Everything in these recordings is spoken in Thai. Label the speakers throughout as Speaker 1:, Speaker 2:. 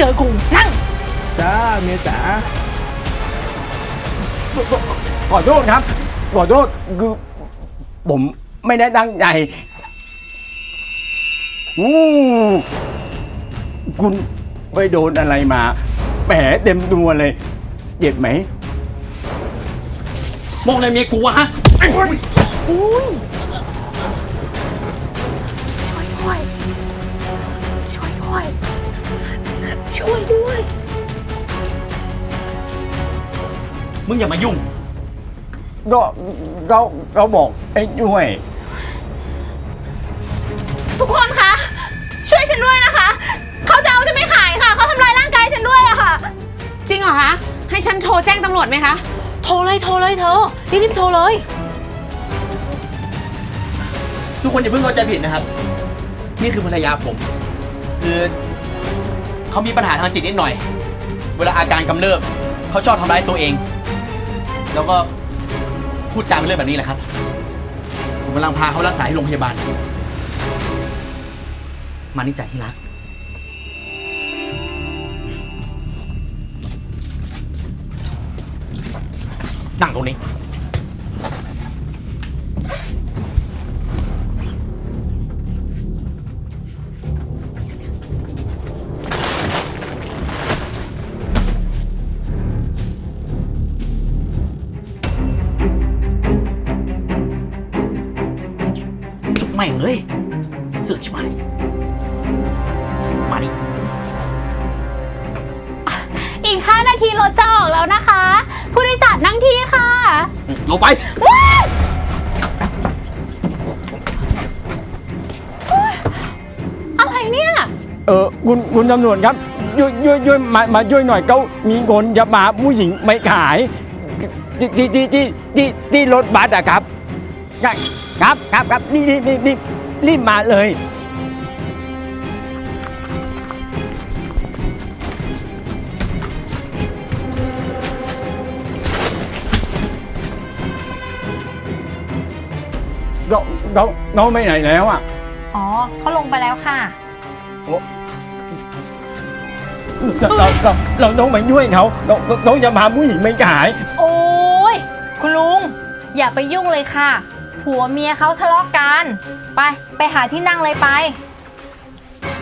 Speaker 1: เจอกูนั่ง
Speaker 2: จ้าเมียจ๋า
Speaker 3: ขอโทษครับ ขอโทษคือผมไม่ได้ตั้งใจอู้คุณไปโดนอะไรมา แผลเต็มตัวเลย เจ็บไหม
Speaker 4: มองอะไรเมียกูวะฮะ
Speaker 1: ช่วยด้วย
Speaker 4: มึงอย่ามายุ่ง
Speaker 3: ก็ก็เขาบอกไอ้ช่วย
Speaker 1: ทุกคนคะ ช่วยฉันด้วยนะคะ เขาจะเอาฉันไปขายค่ะ เขาทำลายร่างกายฉันด้วยอะค่ะ
Speaker 5: จริงเหรอคะ ให้ฉันโทรแจ้งตำรวจไหมคะ
Speaker 1: โทรเลย โทรเลยเธอ รีบๆโทรเลย
Speaker 4: ทุกคนอย่าเพิ่งเข้าใจผิดนะครับ นี่คือภรรยาผม คือเขามีปัญหาทางจิตนิดหน่อย เวลาอาการกำเริบเขาชอบทำร้ายตัวเอง แล้วก็พูดจาไปเรื่อยแบบนี้แหละครับ ผมกำลังพาเขารักษาที่โรงพยาบาล มานี่จ่ายที่รัก นั่งตรงนี้ ไม่งเลยเสือกชิบหายมาดิ
Speaker 1: อีก 5 นาทีรถจะออกแล้วนะคะ ผู้โดยสารนั่งที่ค่ะ
Speaker 4: ลงไป
Speaker 1: อะไรเนี่ย
Speaker 3: เออคุณคุณตำรวจครับช่วยช่วยช่วยมามาช่วยหน่อยเขามีคนจะมาผู้หญิงไม่ขายที่ที่ที่ที่ที่ที่รถบัสอะครับ ครับครับครับนี่นี่นี่นี่รีบมาเลย เราเราเราไม่ไหนแล้วอะ
Speaker 1: อ๋อเขาลงไปแล้วค่ะ
Speaker 3: เราเราเราเราต้องไปช่วยเขาเราเราเราจะพาผู้หญิงไม่ขาย
Speaker 1: โอ้ยคุณลุง อย่าไปยุ่งเลยค่ะ ผัวเมียเขาทะเลาะกัน ไป ไปหาที่นั่งเลยไป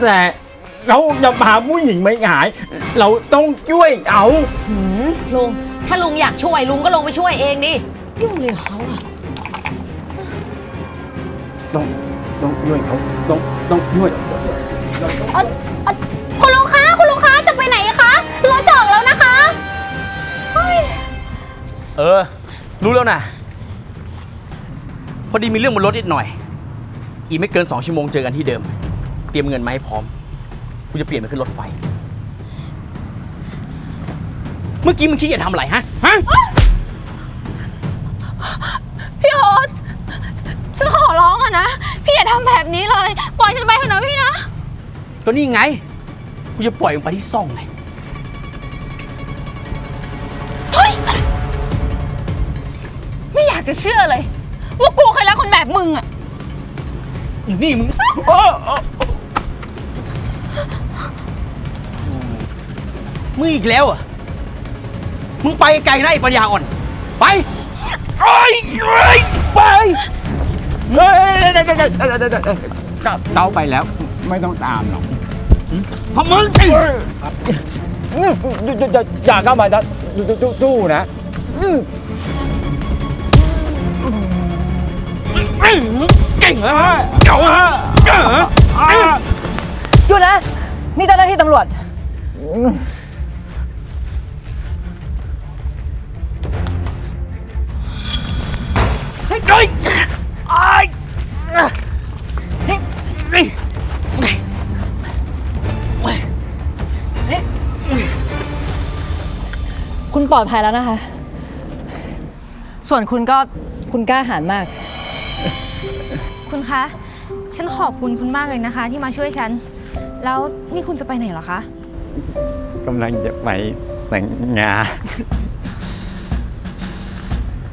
Speaker 3: แต่เราจะพาผู้หญิงไม่ขาย เราต้องช่วยเขา
Speaker 1: หืมลุง ถ้าลุงอยากช่วยลุงก็ลงไปช่วยเองดิ ยุ่งเลยกับเขาอะ
Speaker 3: ต้องต้องช่วยเขาต้องต้องช่วย
Speaker 1: เอ่อเอ่อคุณลุงคะ คุณลุงคะ จะไปไหนคะ รถจะออกแล้วนะคะ เฮ้ย
Speaker 4: เออ รู้แล้วนะพ อดีมีเรื่องบนรถนิดหน่อย อีกไม่เกิน2ชั่วโมงเจอกันที่เดิม เตรียมเงินมาให้พร้อมกูจะเปลี่ยนไปขึ้นรถไฟ เมื่อกี้มึงคิดจะทำอะไรฮะฮะ
Speaker 1: พี่โอ๊ตฉันขอร้องอะนะ พี่อย่าทำแบบนี้เลย ปล่อยฉันไปเถอะนะพี่นะ
Speaker 4: ก็นี่ไง กูจะปล่อยมึงไปที่ซ่องไง
Speaker 1: เฮ้ยไม่อยากจะเชื่อเลย ว่ากูเคยรักคนแบบมึงอะ
Speaker 4: อีนี่มึง
Speaker 3: โอ้โอ้
Speaker 4: มึงอีกแล้วเหรอะ มึงไปไกลนะไอ้ปัญญาอ่อน ไป
Speaker 3: ไอ้ไอ้ไปเฮ้ยเดี๋ยวเดี๋ยวเดี๋ยวเดี๋ยวเดี๋ยวเดี๋ยวเต้าไปแล้ว ไม่ต้องตามหรอก
Speaker 4: เพราะมึง
Speaker 3: อย่าเข้ามานะสู้นะ
Speaker 4: เก่งเหรอ
Speaker 3: เก่าฮะ
Speaker 6: หยุดนะ นี่เจ้าหน้าที่ตำรวจ
Speaker 4: เฮ้ยเฮ้ยไอ้เฮ้ย
Speaker 6: คุณปลอดภัยแล้วนะคะ ส่วนคุณก็คุณกล้าหาญมาก
Speaker 7: คุณคะ ฉันขอบคุณคุณมากเลยนะคะ ที่มาช่วยฉัน แล้วนี่คุณจะไปไหนเหรอคะ
Speaker 3: กำลังจะไปแต่งงาน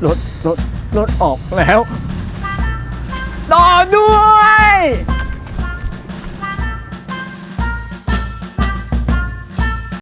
Speaker 3: รถ รถ รถออกแล้วรอด้วย